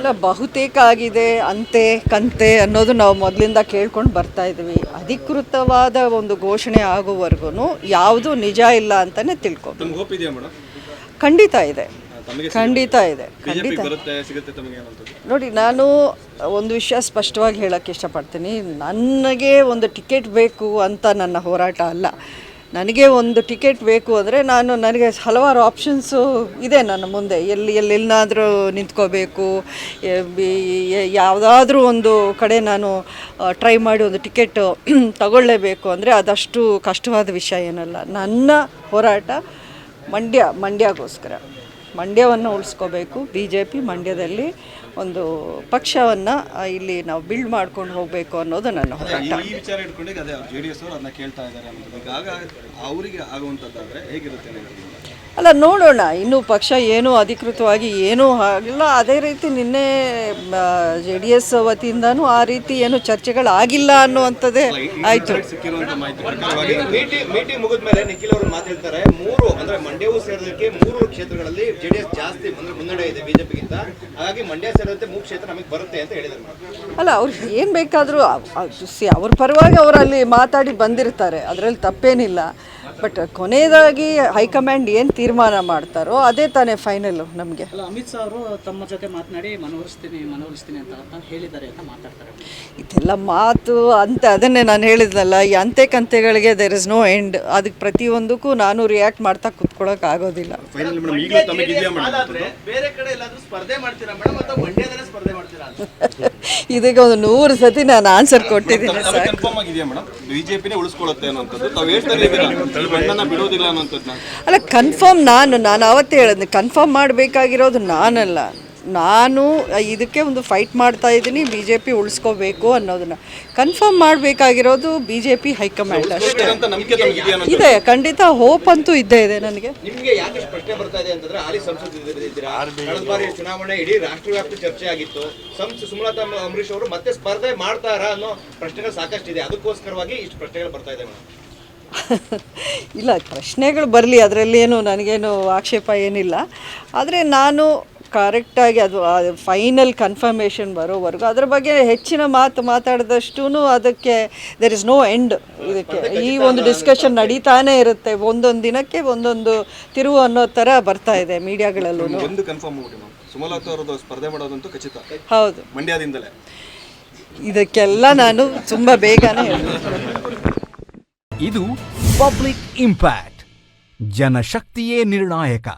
ಇಲ್ಲ ಬಹುತೇಕ ಆಗಿದೆ ಅಂತೆ ಕಂತೆ ಅನ್ನೋದು ನಾವು ಮೊದಲಿಂದ ಕೇಳ್ಕೊಂಡು ಬರ್ತಾ ಇದ್ವಿ. ಅಧಿಕೃತವಾದ ಒಂದು ಘೋಷಣೆ ಆಗುವವರೆಗೂ ಯಾವುದು ನಿಜ ಇಲ್ಲ ಅಂತಲೇ ಮೇಡಮ್? ಖಂಡಿತ ಇದೆ. ಖಂಡಿತ ಇದೆ. ಖಂಡಿತ. ನೋಡಿ ನಾನು ಒಂದು ವಿಷಯ ಸ್ಪಷ್ಟವಾಗಿ ಹೇಳೋಕ್ಕೆ ಇಷ್ಟಪಡ್ತೀನಿ. ನನಗೆ ಒಂದು ಟಿಕೆಟ್ ಬೇಕು ಅಂತ ನನ್ನ ಹೋರಾಟ ಅಲ್ಲ. ನನಗೆ ಒಂದು ಟಿಕೆಟ್ ಬೇಕು ಅಂದರೆ ನಾನು ನನಗೆ ಹಲವಾರು ಆಪ್ಷನ್ಸು ಇದೆ ನನ್ನ ಮುಂದೆ. ಎಲ್ಲಿ ಎಲ್ಲೆಲ್ಲಾದರೂ ನಿಂತ್ಕೋಬೇಕು. ಯಾವುದಾದ್ರೂ ಒಂದು ಕಡೆ ನಾನು ಟ್ರೈ ಮಾಡಿ ಒಂದು ಟಿಕೆಟ್ ತಗೊಳ್ಳೇಬೇಕು ಅಂದರೆ ಅದಷ್ಟು ಕಷ್ಟವಾದ ವಿಷಯ ಏನಲ್ಲ. ನನ್ನ ಹೋರಾಟ ಮಂಡ್ಯ, ಮಂಡ್ಯಗೋಸ್ಕರ. ಮಂಡ್ಯವನ್ನು ಉಳಿಸ್ಕೋಬೇಕು. ಬಿ ಜೆ ಪಿ ಮಂಡ್ಯದಲ್ಲಿ ಒಂದು ಪಕ್ಷವನ್ನು ಇಲ್ಲಿ ನಾವು ಬಿಲ್ಡ್ ಮಾಡ್ಕೊಂಡು ಹೋಗಬೇಕು ಅನ್ನೋದು ನನ್ನ ಹೋರಾಟ. ಈ- ವಿಚಾರ ಇಟ್ಕೊಂಡು ಅದೇ ಜೆ ಡಿ ಎಸ್ ಅವರು ಅದನ್ನ ಕೇಳ್ತಾ ಇದ್ದಾರೆ ಅನ್ನೋದು. ಈಗ ಆಗ ಅವರಿಗೆ ಆಗುವಂಥದ್ದಾದರೆ ಹೇಗಿರುತ್ತೆ? ಅಲ್ಲ ನೋಡೋಣ. ಇನ್ನೂ ಪಕ್ಷ ಏನೂ ಅಧಿಕೃತವಾಗಿ ಏನೂ ಆಗಿಲ್ಲ ಅದೇ ರೀತಿ ನಿನ್ನೆ ಜೆ ಡಿ ಎಸ್ ವತಿಯಿಂದನೂ ಆ ರೀತಿ ಏನು ಚರ್ಚೆಗಳಾಗಿಲ್ಲ ಅನ್ನುವಂಥದ್ದೇ ಆಯಿತು. ಮೀಟಿಂಗ್ ಮುಗಿದ ಮೇಲೆ ನಿಖಿಲ್ ಅವರು ಮಾತಾಡ್ತಾರೆ. ಮೂರು ಅಂದ್ರೆ ಮಂಡ್ಯವು ಸೇರಿದಕ್ಕೆ ಮೂರು ಕ್ಷೇತ್ರಗಳಲ್ಲಿ ಜೆಡಿಎಸ್ ಜಾಸ್ತಿ ಅಂದ್ರೆ ಮುನ್ನಡೆ ಇದೆ ಬಿಜೆಪಿಗಿಂತ. ಹಾಗಾಗಿ ಮಂಡ್ಯ ಸೇರಿದಂತೆ ಮೂರು ಕ್ಷೇತ್ರ ನಮಗೆ ಬರುತ್ತೆ ಅಂತ ಹೇಳಿದರು ಅಲ್ಲ ಅವ್ರಿಗೆ ಏನು ಬೇಕಾದರೂ ಅವ್ರ ಪರವಾಗಿ ಅವರಲ್ಲಿ ಅಲ್ಲಿ ಮಾತಾಡಿ ಬಂದಿರ್ತಾರೆ. ಅದರಲ್ಲಿ ತಪ್ಪೇನಿಲ್ಲ. ಬಟ್ ಕೊನೆಯದಾಗಿ ಹೈಕಮಾಂಡ್ ಏನು ತೀರ್ಮಾನ ಮಾಡ್ತಾರೋ ಅದೇ ತಾನೇ ಫೈನಲ್ ನಮಗೆ. ಅಲ್ಲ ಅಮಿತ್ ಶಾ ಅವರು ತಮ್ಮ ಜೊತೆ ಮಾತನಾಡಿ ಮನವರಿಸ್ತೀನಿ ಮನವರಿಸ್ತೀನಿ ಅಂತ ಹೇಳಿದ್ದಾರೆ ಅಂತ ಮಾತಾಡ್ತಾರೆ. ಇದೆಲ್ಲ ಮಾತು ಅಂತ ಅದನ್ನೇ ನಾನು ಹೇಳಿದ್ನಲ್ಲ ಈ ಅಂತೆ ಕಂತೆಗಳಿಗೆ ದೇರ್ ಇಸ್ ನೋ ಎಂಡ್ ಅದಕ್ಕೆ ಪ್ರತಿಯೊಂದಕ್ಕೂ ನಾನು ರಿಯಾಕ್ಟ್ ಮಾಡ್ತಾ ಕುತ್ಕೊಳ್ಳೋಕೆ ಆಗೋದಿಲ್ಲ. ಬೇರೆ ಕಡೆ ಎಲ್ಲಾದರೂ ಸ್ಪರ್ಧೆ ಮಾಡ್ತೀರಾ ಮೇಡಮ್ ಅಥವಾ ಸ್ಪರ್ಧೆ ಮಾಡ್ತೀರಾ ಇದೀಗ ಒಂದು ನೂರು ಸತಿ ನಾನು ಆನ್ಸರ್ ಕೊಟ್ಟಿದ್ದೀನಿ ಸರ್ ಕನ್ಫರ್ಮ್ ಆಗಿದೆಯಾ ಮೇಡಮ್? ಬಿಜೆಪಿನೇ ಉಳಿಸ್ಕೊಳ್ಳುತ್ತೆ ಅನ್ನೋಂಥದ್ದು ತಾವು ಹೇಳ್ತಾರೆ ಇದ್ದೀರಾ? ಬಣ್ಣನ ಬಿಡೋದಿಲ್ಲ ಅನ್ನೋಂಥದ್ದನ್ನ ಅಲ್ಲ ಕನ್ಫರ್ಮ್ ನಾನು ನಾನು ಅವತ್ತೇ ಹೇಳಿದ್ನಿ ಕನ್ಫರ್ಮ್ ಮಾಡಬೇಕಾಗಿರೋದು ನಾನಲ್ಲ. ನಾನು ಇದಕ್ಕೆ ಒಂದು ಫೈಟ್ ಮಾಡ್ತಾ ಇದ್ದೀನಿ ಬಿ ಜೆ ಪಿ ಉಳಿಸ್ಕೋಬೇಕು ಅನ್ನೋದನ್ನ. ಕನ್ಫರ್ಮ್ ಮಾಡಬೇಕಾಗಿರೋದು ಬಿ ಜೆ ಪಿ ಹೈಕಮಾಂಡ್ ಅಷ್ಟೇ. ಇದೆ ಖಂಡಿತ ಹೋಪ್ ಅಂತೂ ಇದ್ದೇ ಇದೆ ನನಗೆ. ಚುನಾವಣೆ ಇಡೀ ರಾಷ್ಟ್ರವ್ಯಾಪ್ತಿ ಚರ್ಚೆ ಆಗಿತ್ತು. ಸುಮಲತಾ ಅಂಬರೀಶ್ ಅವರು ಮತ್ತೆ ಸ್ಪರ್ಧೆ ಮಾಡ್ತಾರಾ ಅನ್ನೋ ಪ್ರಶ್ನೆಗಳು ಸಾಕಷ್ಟಿದೆ. ಅದಕ್ಕೋಸ್ಕರವಾಗಿ ಇಷ್ಟು ಪ್ರಶ್ನೆಗಳು ಬರ್ತಾ ಇದೆ ಇಲ್ಲ ಪ್ರಶ್ನೆಗಳು ಬರಲಿ ಅದರಲ್ಲೇನು ನನಗೇನು ಆಕ್ಷೇಪ ಏನಿಲ್ಲ. ಆದರೆ ನಾನು ಕರೆಕ್ಟಾಗಿ ಅದು ಫೈನಲ್ ಕನ್ಫರ್ಮೇಷನ್ ಬರೋವರೆಗೂ ಅದ್ರ ಬಗ್ಗೆ ಹೆಚ್ಚಿನ ಮಾತು ಮಾತಾಡಿದಷ್ಟು ಅದಕ್ಕೆ ದೆರ್ ಇಸ್ ನೋ ಎಂಡ್ ಇದಕ್ಕೆ. ಈ ಒಂದು ಡಿಸ್ಕಷನ್ ನಡೀತಾನೆ ಇರುತ್ತೆ. ಒಂದೊಂದು ದಿನಕ್ಕೆ ಒಂದೊಂದು ತಿರುವು ಅನ್ನೋ ಥರ ಬರ್ತಾ ಇದೆ ಮೀಡಿಯಾಗಳಲ್ಲೂ ಒಂದು ಕನ್ಫರ್ಮ್ ಸುಮಲತಾ ಅವರದ್ದು ಸ್ಪರ್ಧೆ ಮಾಡೋದಂತೂ ಖಚಿತ. ಹೌದು. ಮಂಡ್ಯದಿಂದಲೇ. ಇದಕ್ಕೆಲ್ಲ ನಾನು ತುಂಬ ಬೇಗನೆ ಇದು ಪಬ್ಲಿಕ್ ಇಂಪ್ಯಾಕ್ಟ್ ಜನಶಕ್ತಿಯೇ ನಿರ್ಣಾಯಕ.